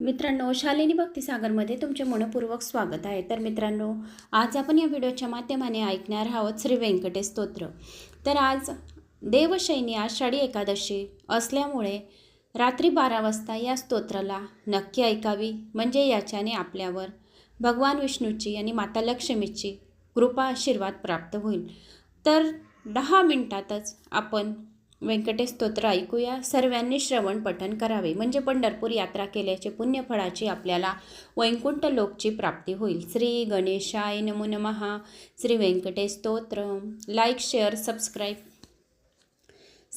मित्रांनो शालिनी भक्तिसागरमध्ये तुमचे मनपूर्वक स्वागत आहे. तर मित्रांनो आज आपण या व्हिडिओच्या माध्यमाने ऐकणार आहोत श्री व्यंकटेश स्तोत्र. तर आज देवशैनी आषाढी एकादशी असल्यामुळे रात्री बारा वाजता या स्तोत्राला नक्की ऐकावी म्हणजे याच्याने आपल्यावर भगवान विष्णूची आणि माता लक्ष्मीची कृपा आशीर्वाद प्राप्त होईल. तर दहा मिनटातच आपण व्यंकटेश स्तोत्र ऐकूया. सर्वांनी श्रवण पठण करावे. म्हणजे पंढरपूर यात्रा केल्याचे पुण्यफळाची आपल्याला वैकुंठ लोकची प्राप्ती होईल. श्री गणेशाय नमो नमहा श्री व्यंकटेश स्तोत्र लाईक शेअर सबस्क्राईब.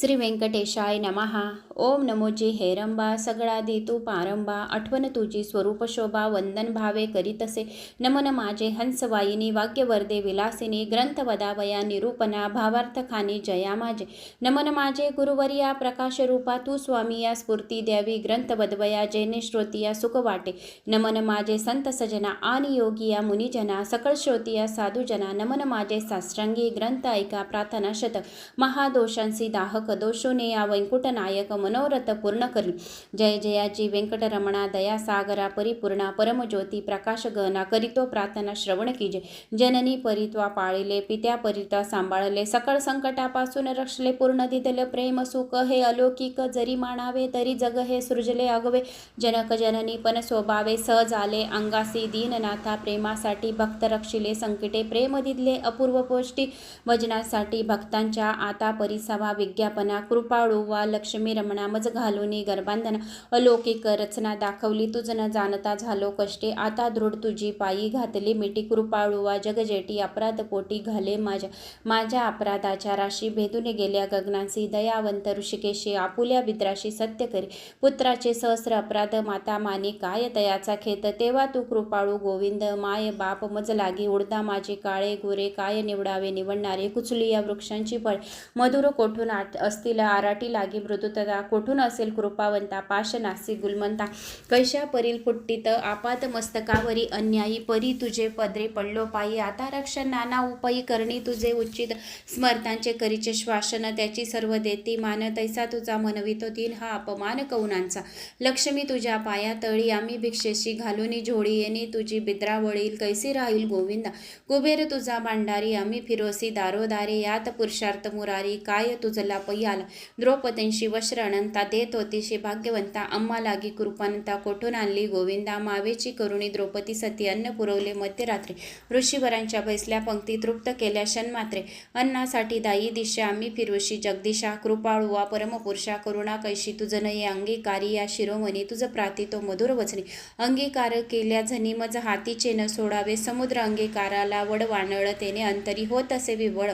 श्री व्यंकटेशाय नमहा ओम नमोजी हेरंबा सगळादी तू पारंबा आठवण तुझी स्वरूप शोभा वंदन भावे करीतसे नमन माझे हंसवाहिनी वाक्यवर्दे विलासिनी ग्रंथवदावया निरूपना निरूपणा भावार्थ खानी जया माझे. नमन माझे गुरुवर्या प्रकाशरूपा तू स्वामी या स्फूर्ती द्यावी ग्रंथ वदवया जेने श्रोतिया सुख वाटे. नमन माझे संत सजना आणि योगिया मुनिजना सकळ श्रोतिया साधुजना. नमन माझे साष्टांगी ग्रंथ ऐका प्रार्थना शतक. महादोषांसी दाहक दोषोने या वैंकुटनायक नायक मनोरथ पूर्ण करी. जय जयाजी व्यंकटरमणा दया सागरा परिपूर्णा परमज्योती प्रकाश गहना करीतो प्रार्थना श्रवण कीजे जननी परित्वा पाळिले पित्या परित्वा सांभाळले सकळ संकटापासून रक्षले पूर्ण दिदल प्रेम सुख हे अलौकिक जरी मानावे तरी जग हे सृजले अगवे. जनक जननी पण स्वभावे सहज आले अंगासी दीननाथा प्रेमासाठी भक्त रक्षिले संकटे प्रेम दिदले अपूर्व पोष्टी. वजनासाठी भक्तांच्या आता परिसवा विज्ञापन कृपाळू वा लक्ष्मी रमणा मज घालून गर्भांधना अलौकिक रचना दाखवली. तुझ न जाणता झालो कष्टे आता दृढ तुझी पायी घातली मिठी. कृपाळू वा जगजेटी अपराध पोटी घाले माझ्या माझ्या अपराधाच्या राशी भेदून गेल्या गगनांसी. दयावंत ऋषिकेशी आपुल्या विद्राशी सत्य करी. पुत्राचे सहस्र अपराध माता माने काय तयाचा खेत? तेव्हा तू कृपाळू गोविंद माय बाप मज लागी. उडदा माझे काळे गोरे काय निवडावे निवडणारे? कुचली या वृक्षांची फळ. मधुर कोठून आठ असतील आराटी लागी मृदुतदा कोठून असेल कृपावंता पाश नासी गुलमंता? कैशा परील फुट्टीत आपात मस्तकावरी अन्यायी परी तुझे पदरे पडलो पायी. आता रक्षण नाना उपायी करणी तुझे उचित. स्मर्तांचे करीचे श्वासन त्याची सर्व देती. मान तैसा तुझा मनवितो दिन हा अपमान कौनांचा? लक्ष्मी तुझ्या पाया तळी. आम्ही भिक्षेशी घालूनी झोळी येणी. तुझी बिद्रा वळील. कैसी राहील गोविंदा? कुबेर तुझा भांडारी. आम्ही फिरोसी दारोदारे. यात पुरुषार्थ मुरारी. काय तुझला पै द्रौपदींशी वस्त्र अनंता देत होतीशी भाग्यवंता अम्मा लागी कृपानंता कोठून आणली? गोविंदा मावेची करुणी द्रौपदी सती अन्न पुरवले मध्यरात्री. ऋषीवरांच्या बैसल्या पंक्ती तृप्त केल्या क्षणमात्रे. अन्नासाठी दायी दिशा आम्ही फिरोशी जगदिशा कृपाळू वा परमपुरुषा करुणा कैशी तुझ नये अंगीकारी या शिरोमणी तुझं प्राती तो मधुर वचने. अंगीकार केल्या झनी मज हातीचे न सोडावे समुद्र अंगीकाराला वड वानळ तेने अंतरी होत असे विवळ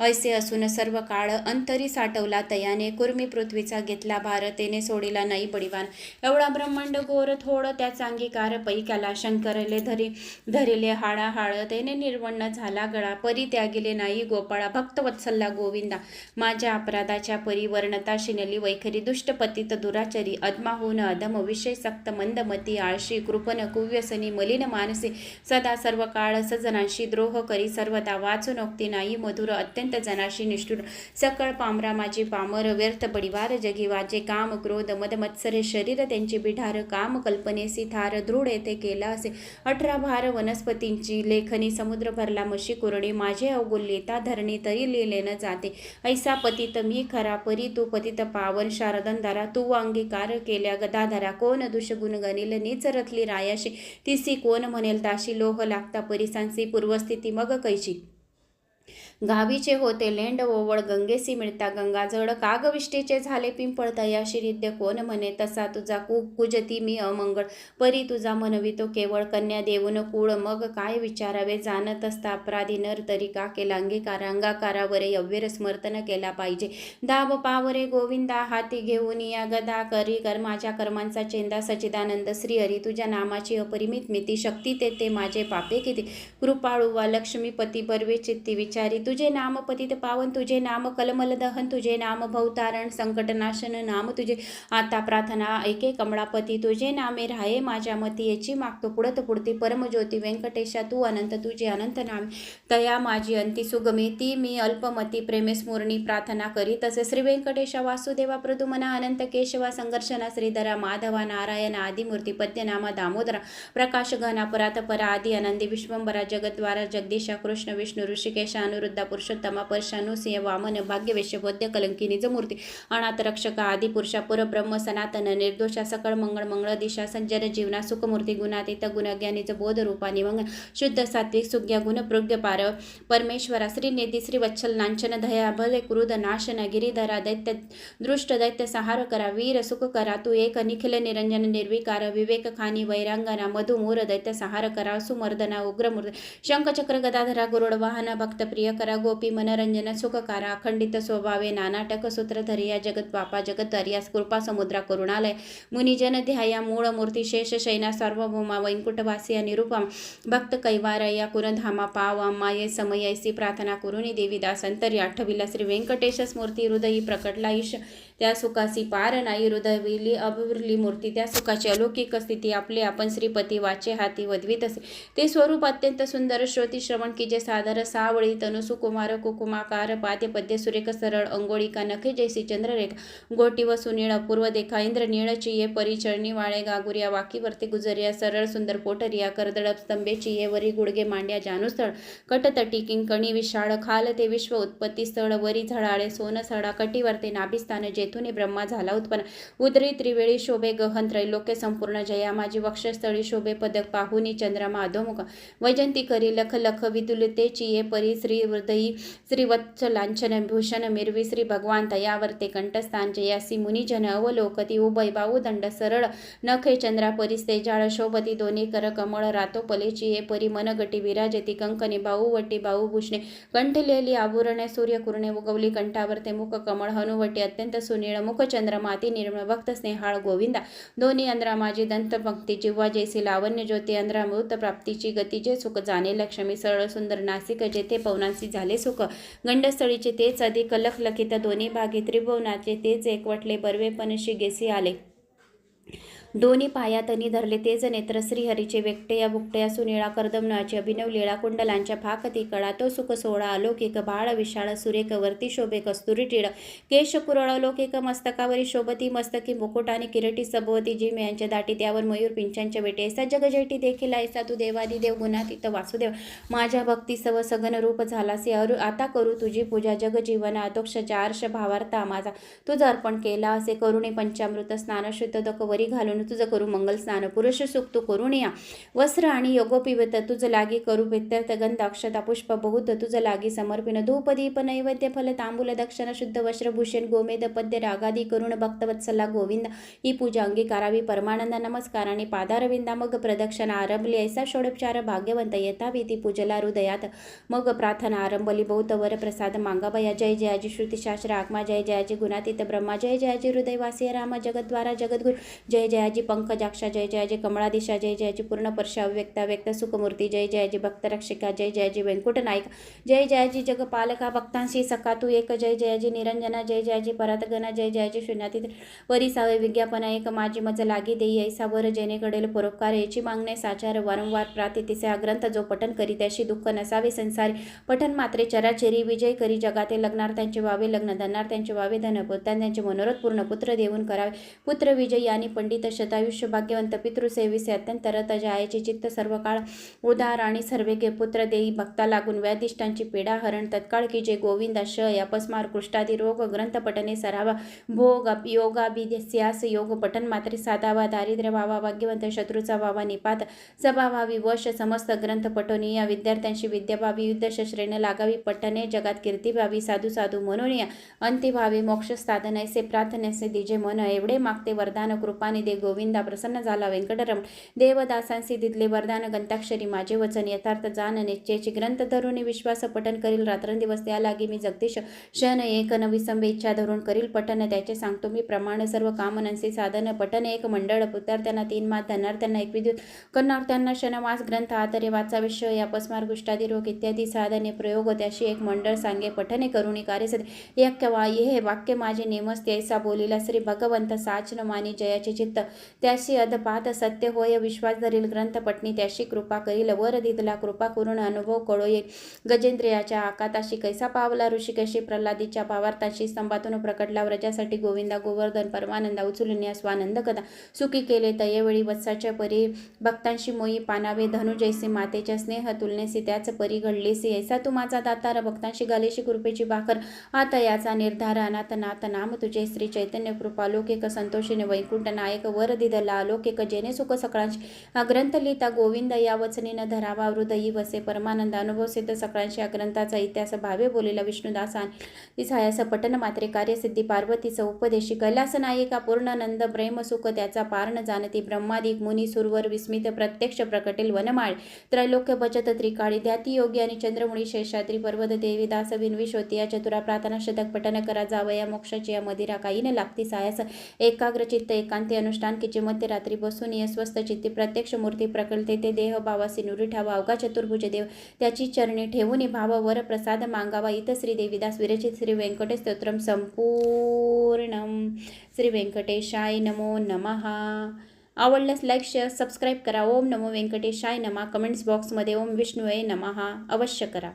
ऐसे असून सर्व काळ अंतरी पाठवला. तयाने कुर्मी पृथ्वीचा घेतला भारतेने सोडिला नाही बडिवान. एवढा ब्रह्मांड गोर थोड त्याच अंगीकार पैकाला शंकरले धरी धरिले हाडा हाळ तेने निर्वण्ण झाला गळा परी त्यागिले नाही गोपाळा. भक्तवत्सल्ला गोविंदा. माझ्या अपराधाच्या परिवर्णता शिनली वैखरी दुष्टपतीत दुराचरी दुराचरी अदमाहून अधम विषय सक्त मंदमती आळशी कृपन कुव्यसनी मलिन मानसे. सदा सर्व काळ सजनांशी द्रोह करी सर्वदा वाचुनोक्ती नाही मधुर अत्यंत जनाशी निष्ठुर. सकळ पामरा माझी पामर व्यर्थ परिवार जगी वाजे काम क्रोध मद मत्सर शरीर त्यांची बिढार काम कल्पनेसी थार दृढ येथे केला असे. अठरा भार वनस्पतींची लेखनी समुद्र भरला मशी कुरणी माझे अवगुल्यता धरणी तरी लिहिले न जाते. ऐसा पतित मी खरा परी तू पतित पावन शारदंधारा तू अंगीकार केल्या गदाधरा कोण दुषगुण गणिल नीच रथली रायाशी तिसी कोण म्हणेल ताशी लोह लागता परिसांसी पूर्वस्थिती मग कैची गावीचे होते लेंड ओवळ गंगेसी मिळता गंगा जड कागविष्टीचे झाले पिंपळ तयाशी रिद्य कोण म्हणे? तसा तुझा कु कुजती मी अमंगळ. परी तुझा मनवितो केवळ कन्या देऊन कुळ. मग काय विचारावे? जाणत असता अपराधी नर तरी का केला? अंगीकार अंगाकारावरे यव्यर स्मर्तन केला पाहिजे. दाब पावरे गोविंदा हाती घेऊन या गदा करी. कर माझ्या कर्मांचा चेंदा सचिदानंद. श्रीहरी तुझ्या नामाची अपरिमित मिती. शक्ती ते ते माझे पापे किती? कृपाळू वा लक्ष्मीपती बर्वे चित्ती विचारी. तुझे नाम पतित पावन तुझे नाम कलमल दहन तुझे नाम भवतारण संकटनाशन नाम तुझे आता प्रार्थना ऐके कमळापती तुझे नामे राहे माझ्या मती याची मागतो पुढत पुढती परमज्योती व्यंकटेशा तू अनंत तुझे अनंत नामे. तया माझी अंती सुगमी ती मी अल्पमती प्रेमे स्मरणी प्रार्थना करी. तसे श्री व्यंकटेशा वासुदेवा प्रदुमना अनंत केशवा संघर्षणा श्रीधरा माधवा नारायण आदिमूर्ती पद्यनामा दामोदरा प्रकाश घना परात परा आदी आनंदी विश्वंबरा जगद्वारा जगदीशा कृष्ण विष्णू ऋषिकेशा अनुरुद्ध पुरुषोत्तमा परशानु सिंह वामन भाग्यवेश्य बौद्ध कलंकी निजमूर्ती अनाथ रक्षका आदि पुरुषा परब्रह्म सनातन निर्दोषा सकळ मंगळ मंगळ दिशा संजन जीवना सुखमूर्ती गुणातीत गुणज्ञानीच बोध रूपानी मंगळ शुद्ध सात्विक सुज्ञ गुण प्रज्ञ पार परमेश्वरा श्री निधी श्री वच्छल नांचन दया भले क्रुद नाशन गिरीधरा दैत्य दृष्ट दैत्य सहार करा वीर सुख करा तू एक निखिल निरंजन निर्विकार विवेक खानी वैरांगना मधुमूर दैत्य सहार करा सुमर्दना उग्रमूर्द शंखचक्र गदाधरा गुरुड वाहन भक्त प्रिय करा गोपी मनोरंजन सुखकारा अखंडित स्वभावे नानाटक सूत्रधरी या जगत पापा जगत हरियास कृपा समुद्रा करुणालय मुनिजन ध्याया मूळ मूर्ती शेष शैना सार्वभौमा वैकुंठवासी निरुपम भक्त कैवार या कुरधामा पावा माये समयैसी प्रार्थना करुणी देवी दासंतरी आठविला श्री व्यंकटेश स्मूर्ती हृदयी प्रकटला ईश त्या सुखासी पार नाही हृदयविली अभिवृली मूर्ती त्या सुखाची अलौकिक स्थिती आपले आपण श्रीपती वाचे हाती वधवीत असे ते स्वरूप अत्यंत सुंदर श्रोती श्रवण की जे सादर सावळी तनुसुख सुकुमार कुकुमाकार पाद्य पद्य सुरेख सरळ अंगोळिका नखे जैसी चंद्ररेखा गोटी व सुनीळ अपूर्व देखा इंद्र निळची ये परिचरणी वाळे गागुरिया वाकीवरती गुजरिया सरळ सुंदर पोटरिया करदळप स्तंभेची ये वरी गुडगे मांड्या जानूस्थळ कटतटी किंकणी विशाळ खाल ते विश्व उत्पत्ती स्थळ वरी झळाळे सोनसडा कटीवरते नाभिस्थान जेथुनी ब्रह्मा झाला उत्पन्न उदरी त्रिवेळी शोभे गहन त्रैलोक्य संपूर्ण जया माझी वक्षस्थळी शोभे पदक पाहुनी चंद्रमा अधोमुख वैजंती करी लख लख विदुलते ये परी श्री वृद्ध श्रीवत्स लांछन श्री भगवान तयावर्ते कंठस्थान जयासी मुनिजन अवलोकती उभय बाहू दंड सरळ नखे चंद्रा परिस्ते जाळ शोभती दोन्ही कर कमळ रातो पलेची ये परी मनगटी विराजती कंकणी बाहूवटी बाहूभूषणे कंठलेली आभूरणे सूर्यकुरणे उगवली कंठावरते मुख कमळ हनुवटी अत्यंत सुनीळ मुख चंद्रमा अति निर्मळ भक्त स्नेहाळ गोविंदा दोन्ही अंध्रा माझी दंत पंक्ती जिव्हा जैसी लावण्य ज्योती अंध्रा मृत प्राप्तीची गतीचे सुख जाणे लक्ष्मी सरळ सुंदर नासिक जेथे पवनांसी झाले. सुख. गंडस्थळीचे तेच अधिक लखलखित दोन्ही भागी त्रिभुवनाचे तेच एकवटले बर्वेपणशी गेसी आले. दोन्ही पायातनी धरले तेज नेत्र श्रीहरीचे वेकटया बुकटया सुनिळा कर्दमनाचे अभिनव लीळा कुंडलांच्या फाकती कळा तो सुख सोहळा अलौकिक बाळ विशाळ सुरेख वरती शोभे कस्तुरी टिळ केश कुरळ अलौकिक मस्तकावरी शोभती मस्तकी मुकुट आणि किरटी सभोवती जिम यांच्या दाटी त्यावर मयूर पिंचांच्या बेटे ऐसा जगजेटी देखील ऐसा तू देवादिदेव गुणातीत वासुदेव. माझ्या भक्ती सव सगन रूप झालासे अरु आता करू तुझी पूजा जगजीवन अतोक्ष चारश भावार्था माझा. तुझं अर्पण केला असे करुणे पंचामृत स्नान वरी घालून वरी तुझं करू मंगल स्नान पुरुष सुक्त करून या. वस्त्र आणि योगोपिवत तुझं लागी करू व्यत्यर्थ गंध अक्षता पुष्प बहुध तुझं लागी समर्पिण धूप दीप नैवेद्य फल तांबूल दक्षिण शुद्ध वस्त्रभूषण गोमेद पद्य रागादी करुण भक्तवत्सला गोविंद. ही पूजा अंगीकारावी परमानंद नमस्कार आणि पादारविंदा मग प्रदक्षिणा आरंभली ऐसा षोडोपचार भाग्यवंत यथावी ती पूजला हृदयात. मग प्रार्थना आरंभली बहुत वर प्रसाद मांगाबया जय जयाजी श्रुतीशास्त्र आत्मा जय जयाजी गुणातीत ब्रह्मा. जय जयाजी हृदयवासी राम जगद्वारा जगद्गुरु. जय जया जयाजी पंकजाक्षा जय जयाजी कमळादिशा जय जयाजी पूर्ण परशा व्यक्ता व्यक्त सुखमूर्ती जय जयाजी भक्तरक्षिका जय जयाजी व्यंकुट नायक जय जयाजी जगपालका भक्तांशी सखा तू एक जय जयाजी निरंजना जय जयाजी परातगना जय जयाजी शून्यातीत परिसावे विज्ञापना एक माझी मज लागी देई ऐसा वर जेणे परोपकार याची मागणे साचार वारंवार प्रातिथिसे हा ग्रंथ जो पठन करी त्याशी दुःख नसावे संसारी पठन मात्रे चराचेरी विजय करी जगाते लग्नार्थ्यांचे व्हावे लग्न धनार्थ्यांचे व्हावे धन त्यांचे मनोरथ पूर्ण पुत्र देऊन करावे पुत्र विजयी आणि पंडित शतायुष्य भाग्यवंत पितृसेविसे अत्यंत रत जायचे चित्त सर्व काळ उदार आणि सर्वेगे पुत्र देई भक्ता लागून व्याधिष्ठांची पीडा हरण तत्काळ की जे गोविंदा श अपस्मार कृष्टादी रोग ग्रंथपटने सरावा भोग योगाभिस्यास योग पठन मात्र साधावा दारिद्र्य व्हावा भाग्यवंत शत्रूचा व्हावा निपात सभा व्हावी वश समस्त ग्रंथ पठोनीय या विद्यार्थ्यांशी विद्या व्हावी युद्ध शस्त्रेने लागावी पठने जगात कीर्ती व्हावी साधू साधू म्हणून या अंती व्हावे मोक्ष साधन ऐसे प्रार्थनेसे दिजे मन एवढे मागते वरदान कृपाने दे गोविंदा प्रसन्न झाला. व्यंकटरमण देवदासांसी दिदले वरदान गंताक्षरी माझे वचन यथार्थ जाण निश्चयची ग्रंथ धरून विश्वास पठन करील रात्रंदिवस त्या लागी मी जगदीश शन एक न विसंब इच्छा धरून करील पठन त्याचे सांगतो मी प्रमाण सर्व कामनांचे साधन पठन एक मंडळ पुतार्थ्यांना तीन मात धनार्थ्यांना एक विद्युत कर्णार्थ्यांना शनवास ग्रंथ आतरे वाचा विषय या पस्मार गुष्टादी रोग इत्यादी साधने प्रयोग त्याशी एक मंडळ सांगे पठने करुणी कार्यसिद्ध यक्य वा हे वाक्य माझे नेमस्ते ऐसा बोलिला श्री भगवंत साचन मानी जयाचे चित्त त्याशी अधपात सत्य होय विश्वास धरील ग्रंथपटनी त्याशी कृपा करील वर दिदला कृपा करून अनुभव कळोये गजेंद्रियाच्या आकाताशी कैसा पावला ऋषिकेशी प्रल्हादीच्या भावार्थाशी स्तंभातून प्रकटला व्रजासाठी गोविंदा गोवर्धन परमानंदा उचलून स्वानंद कदा सुखी केले तयेवेळी वत्साच्या परी भक्तांशी मोई पानावे धनु जैसे मातेच्या स्नेह तुलनेसी त्याच परी घडलेसी. ऐसा तू माझा दातार भक्तांशी गालेशी कृपेची भाकर आता याचा निर्धार अनाथ नाथ नाम तुझे. श्री चैतन्य कृपा लोकिक संतोषीने वैकुंठ नायक व वर दिदला. अलौकिक जेने सुख सकाळांशी. ग्रंथलिता गोविंद या वचनेनं धरावा हृदयी वसे परमानंद. अनुभव सिद्ध सकाळांशी ग्रंथाचा इतिहास भावे बोलेला विष्णुदास आणि पठन मात्रे कार्यसिद्धी पार्वतीचं उपदेशी. कैलास नायिका पूर्णानंद प्रेमसुख त्याचा पारण जाणती ब्रह्मादिक मुनी सुरवर विस्मित प्रत्यक्ष प्रकटेल वनमाळ. त्रैलोक्य बचत त्रिकाळी ध्याती योगी आणि चंद्रमुळी शेषाद्री पर्वत देवी दास होती या चतुरा प्रार्थना शतक पठन करा जावया मोक्षाची या मदिरा काही न लागती सायास एकाग्र चित्त एकांती अनुष्ठान किचे मध्यरात्री बसून ये स्वस्त चित्ती प्रत्यक्ष मूर्ती प्रकळते ते देह भावासी नुरी ठावा अवघा चतुर्भुज देव त्याची चरणी ठेवून भाव वर प्रसाद मागावा. इथं श्री देवीदास विरचित श्री व्यंकटेश स्तोत्रम संपूर्णम. श्री व्यंकटेशाय नमो नमहा आवडल्यास लाईक शेअर सबस्क्राईब करा. ओम नमो व्यंकटेशाय नमा. कमेंट्स बॉक्समध्ये ओम विष्णुवे नमहा अवश्य करा.